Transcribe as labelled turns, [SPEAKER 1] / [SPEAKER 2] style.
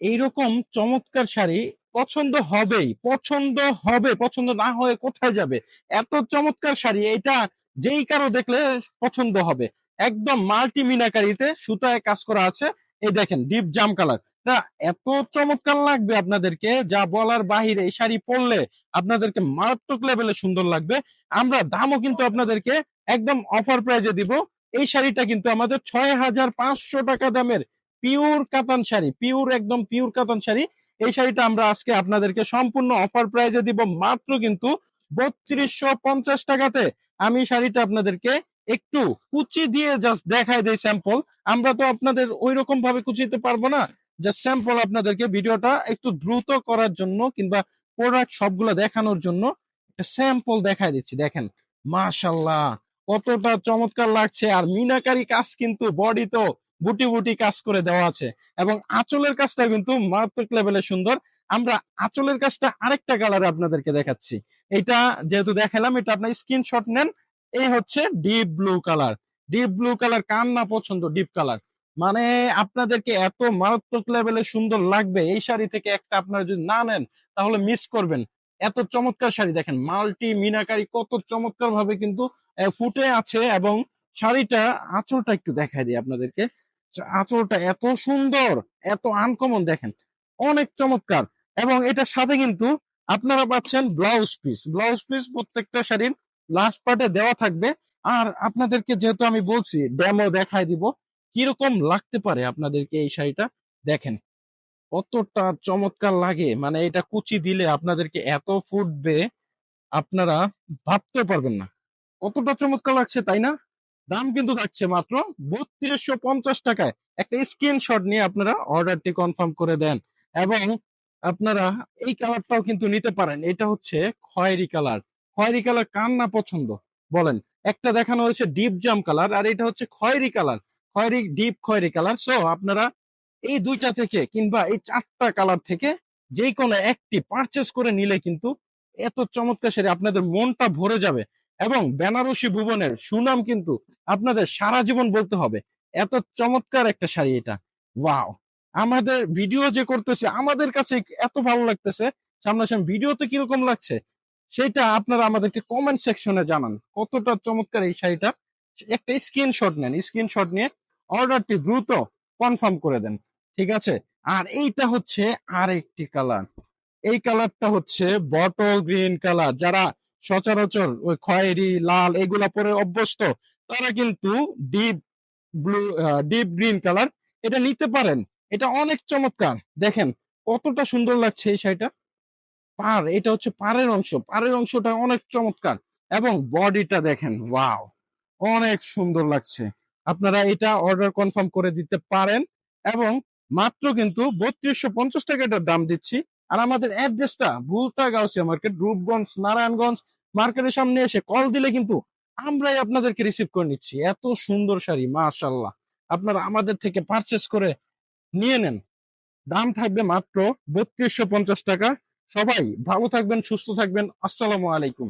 [SPEAKER 1] এইরকম চমৎকার শাড়ি পছন্দ হবেই, পছন্দ হবে, পছন্দ না হয়ে কোথায় যাবে? এত চমৎকার শাড়ি এটা যেই কারও দেখলে পছন্দ হবে। একদম মাল্টি মিনাকারিতে সুতায় কাজ করা আছে। এই দেখেন, ডিপ জাম কালার। এত চমৎকার লাগবে আপনাদেরকে, যা বলার বাহিরে এই শাড়ি পরলে আপনাদেরকে মারাত্মক লেভেলে সুন্দর লাগবে। আমরা দামও কিন্তু আপনাদেরকে একদম অফার প্রাইজে দিব। এই শাড়িটা কিন্তু আমাদের ছয় হাজার পাঁচশো টাকা দামের পিওর কাতান শাড়ি, পিওর একদম পিওর কাতান শাড়ি। এই শাড়িটা আমরা আজকে আপনাদেরকে সম্পূর্ণ অফার প্রাইজে দিব মাত্র কিন্তু বত্রিশশো পঞ্চাশ টাকাতে। আমি শাড়িটা আপনাদেরকে একটু কুচি দিয়ে জাস্ট দেখাই দেই স্যাম্পল আমরা তো আপনাদের ওই রকম ভাবে কুচিতে পারব না। জাস্ট স্যাম্পল আপনাদেরকে ভিডিওটা একটু দ্রুত করার জন্য কিংবা প্রোডাক্ট সবগুলো দেখানোর জন্য একটা স্যাম্পল দেখাই দিচ্ছি। দেখেন মাশাল্লাহ কতটা চমৎকার লাগছে। আর মিনাকারি কাজ কিন্তু বডি তো বুটি বুটি কাজ করে দেওয়া আছে। এবং আঁচলের কাজটা কিন্তু মারাত্মক লেভেলে সুন্দর। আমরা আঁচলের কাজটা আরেকটা কালারে আপনাদেরকে দেখাচ্ছি। এটা যেহেতু দেখালাম, এটা আপনার স্ক্রিনশট নেন। এই হচ্ছে deep blue colour deep blue colour কার না পছন্দ? ডিপ কালার মানে আপনাদেরকে এত মারাত্মক লেভেলে সুন্দর লাগবে এই শাড়ি থেকে একটা আপনারা যদি না নেন, তাহলে মিস করবেন। এত চমৎকার শাড়ি দেখেন, মাল্টি, মিনাকারি, কত চমৎকার ভাবে কিন্তু ফুটে আছে এবং শাড়িটা, আঁচলটা একটু দেখাই দিই আপনাদেরকে। আঁচলটা এত সুন্দর, এত আনকমন দেখেন, অনেক চমৎকার। এবং এটার সাথে কিন্তু আপনারা পাচ্ছেন ব্লাউজ পিস ব্লাউজ পিস প্রত্যেকটা শাড়ির লাস্ট পার্টে দেওয়া থাকবে। আর আপনাদেরকে যেহেতু আমি বলছি ডেমো দেখাই দিব, কীরকম লাগতে পারে আপনাদেরকে এই শাড়িটা? দেখেন, কতটা চমৎকার লাগে। মানে এটা কুচি দিলে আপনাদেরকে এত ফুটবে, আপনারা ভাবতে পারবেন না। কতটা চমৎকার লাগছে, তাই না? দাম কিন্তু থাকছে মাত্র বত্রিশশো পঞ্চাশ টাকায়। একটা স্ক্রিনশট নিয়ে আপনারা অর্ডারটি কনফার্ম করে দেন এবং আপনারা এই কালারটাও কিন্তু নিতে পারেন। এটা হচ্ছে খয়েরি কালার খয়েরি কালার কার না পছন্দ? বলেন। একটা দেখানো হয়েছে ডিপ জাম কালার আর এটা হচ্ছে খয়েরি কালার খয়েরি ডিপ খয়েরি কালার সো আপনারা এই দুইটা থেকে কিংবা এই চারটা কালার থেকে যে কোনো একটি পারচেস করে নিলে কিন্তু এত চমৎকার শাড়ি আপনাদের মনটা ভরে যাবে। এবং বেনারসি ভুবনের সুনাম কিন্তু আপনাদের সারা জীবন বলতে হবে। এত চমৎকার একটা শাড়ি এটা। ওয়াও! আমাদের ভিডিও যে করতেছে, আমাদের কাছে এত ভালো লাগতেছে। সামনাসামনি ভিডিওতে কীরকম লাগছে, সেটা আপনারা আমাদেরকে কমেন্ট সেকশনে জানান। কতটা চমৎকার এই শাড়িটা। একটা স্ক্রিনশট নেন স্ক্রিনশট নিয়ে অর্ডারটি দ্রুত কনফার্ম করে দেন, ঠিক আছে? আর এইটা হচ্ছে আর একটি কালার এই কালারটা হচ্ছে বটল গ্রিন কালার যারা সচরাচর ওই খয়েরি, লাল এগুলা পরে অভ্যস্ত, তারা কিন্তু deep blue deep green colour এটা নিতে পারেন। এটা অনেক চমৎকার। দেখেন কতটা সুন্দর লাগছে এই শাড়িটা। পার, এটা হচ্ছে পাড়ের অংশ। পাড়ের অংশটা অনেক চমৎকার। এবং বডিটা দেখেন, ওয়াও! অনেক সুন্দর লাগছে। আপনারা এটা অর্ডার কনফার্ম করে দিতে পারেন। এবং মাত্র কিন্তু বত্রিশশো পঞ্চাশ টাকা দাম দিচ্ছি। আর আমাদের অ্যাড্রেসটা ভুলতা গাউসিয়া মার্কেট, রূপগঞ্জ, নারায়ণগঞ্জ মার্কেটের সামনে এসে কল দিলে কিন্তু আমরাই আপনাদেরকে রিসিভ করে নিচ্ছি। এত সুন্দর শাড়ি মাশাল্লাহ আপনারা আমাদের থেকে পারচেস করে নিয়ে নেন। দাম থাকবে মাত্র বত্রিশশো পঞ্চাশ টাকা। সবাই ভালো থাকবেন, সুস্থ থাকবেন। আসসালামু আলাইকুম।